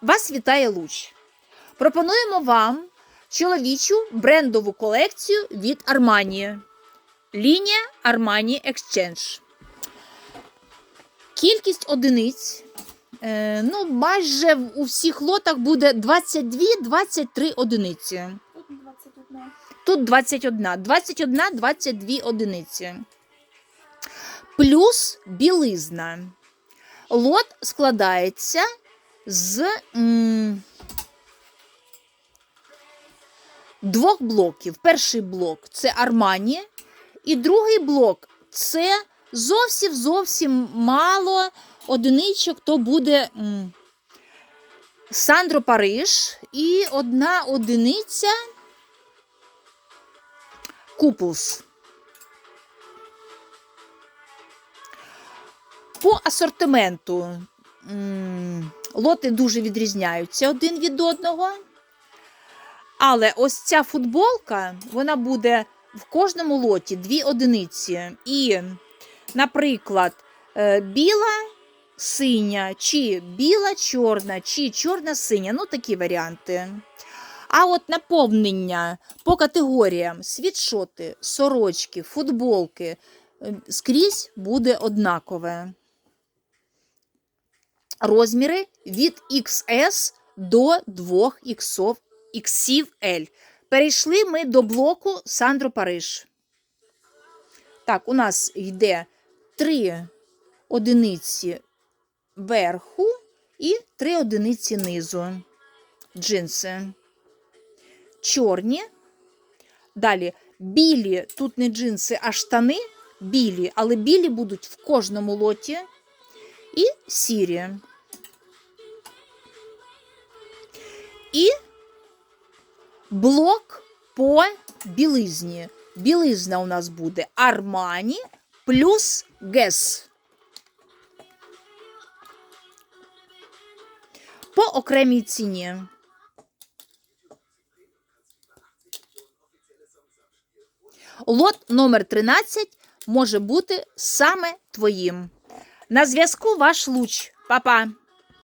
Вас вітає Луч. Пропонуємо вам чоловічу брендову колекцію від Armani. Лінія Armani Exchange. Кількість одиниць. е, ну, майже у всіх лотах буде 22-23 одиниці. Тут 21. 21, 22 одиниці. Плюс білизна. Лот складається з м, двох блоків. Перший блок це Армані, і другий блок це зовсім зовсім мало одиничок, то буде м, Сандро Париж і одна одиниця Куплс. По асортименту лоти дуже відрізняються один від одного. Але ось ця футболка, вона буде в кожному лоті дві одиниці. І, наприклад, е, біла синя, чи біла чорна, чи чорна синя. Ну, такі варіанти. А от наповнення по категоріям світшоти, сорочки, футболки е, скрізь буде однакове. Розміри від XS до 2 іксов- іксів L. Перейшли ми до блоку Сандро Париж. Так, у нас йде три одиниці верху і три одиниці низу. Джинси чорні. Далі білі, тут не джинси, а штани білі, але білі будуть в кожному лоті. І сірі. І блок по білизні. Білизна у нас буде Армані плюс Гес. По окремій ціні. Лот номер 13 може бути саме твоїм. На зв'язку ваш луч. Па-па!